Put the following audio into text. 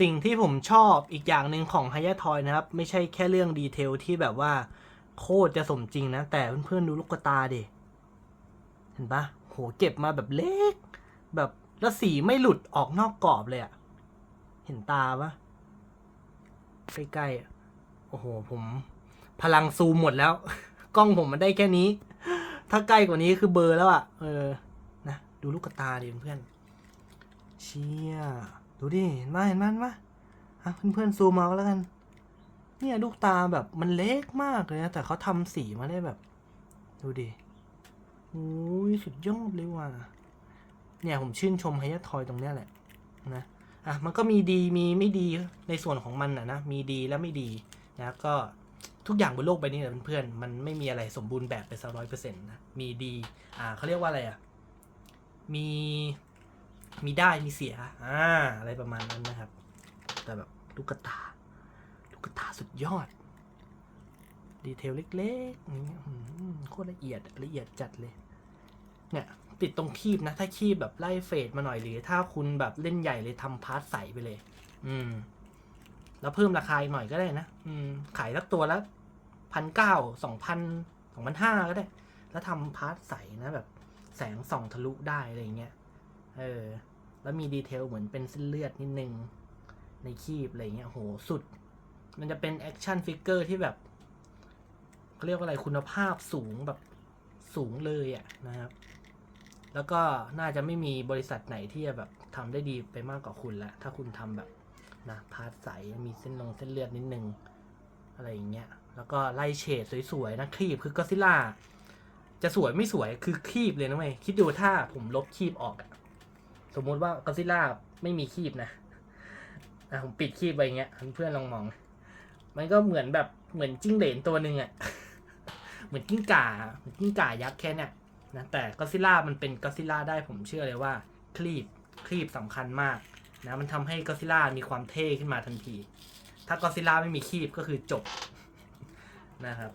สิ่งที่ผมชอบอีกอย่างหนึ่งของฮายาทอยนะครับ ไม่ใช่แค่เรื่องดีเทลที่แบบว่า โคตรจะสมจริงนะ แต่เพื่อนๆดูลูกตาดิ เห็นปะโหเก็บมาแบบเล็ก แบบแล้วสีไม่หลุดออกนอกกรอบเลยอะเห็นตาปะใกล้ๆอะโอ้โห ผมพลังซูมหมดแล้ว กล้องผมมันได้แค่นี้ ถ้าใกล้กว่านี้คือเบอร์แล้วอะเออ นะ ดูลูกตาดิเพื่อน เชี่ย ดูดิเห็นไหมเห็นไหมเห็นไหมอะเพื่อนๆซูมเอาแล้วกัน เนี่ยลูกตาแบบมันเล็กมากเลยนะแต่เขาทำสีมาได้แบบ ดูดิโอ้ยสุดยอดเลยว่ะเนี่ยผมชื่นชมไฮยะทอยตรงเนี้ยแหละนะอะมันก็มีดีมีไม่ดีในส่วนของมันนะนะมีดีและไม่ดีนะก็ทุกอย่างบนโลกใบนี้นะเพื่อนๆมันไม่มีอะไรสมบูรณ์แบบไปสักร้อยเปอร์เซ็นต์นะมีดีอ่าเขาเรียกว่าอะไรอะมี มีได้มีเสีย อ่า อะไรประมาณนั้นนะครับ แต่แบบลูกตา ลูกตาสุดยอด ดีเทลเล็กๆอย่างเงี้ยโคตรละเอียดละเอียดจัดเลย เนี่ยติดตรงคีบนะ ถ้าคีบแบบไล่เฟดมาหน่อยหรือถ้าคุณแบบเล่นใหญ่เลยทำพาร์ทใสไปเลย อืม แล้วเพิ่มราคาอีกหน่อยก็ได้นะ อืม ขายสักตัวละพันเก้าสองพันสองพันห้าก็ได้ แล้วทำพาร์ทใสนะแบบ แสงส่องทะลุได้อะไรเงี้ย เออ แล้วมีดีเทลเหมือนเป็นเส้นเลือดนิดนึง ในคีบอะไรเงี้ยโหสุด มันจะเป็นแอคชั่นฟิกเกอร์ที่แบบเขาเรียกว่าอะไรคุณภาพสูงแบบสูงเลยอะนะครับ แล้วก็น่าจะไม่มีบริษัทไหนที่จะแบบทำได้ดีไปมากกว่าคุณละ ถ้าคุณทำแบบนะพาร์ทใสมีเส้นลงเส้นเลือดนิดนึง อะไรอย่างเงี้ย แล้วก็ไล่เฉดสวยๆนะครีบคือก็ซิล่าจะสวยไม่สวยคือครีบเลยนะเว้ยคิดดูถ้าผมลบครีบออกอะ สมมุติว่าก็ซิล่าไม่มีคีบนะอะผมปิดคีบไปอย่างเงี้ยเพื่อนลองมอง มันก็เหมือนแบบเหมือนจิ้งเหลนตัวหนึ่งอะเหมือนกิ้งก่าเหมือนกิ้งก่ายักษ์แค่เนี้ยนะแต่ก็ซิล่ามันเป็นก็ซิล่าได้ผมเชื่อเลยว่าครีบครีบสำคัญมากนะมันทำให้ก็ซิล่ามีความเท่ขึ้นมาทันที ถ้าก็ซิล่าไม่มีคีบก็คือจบนะครับ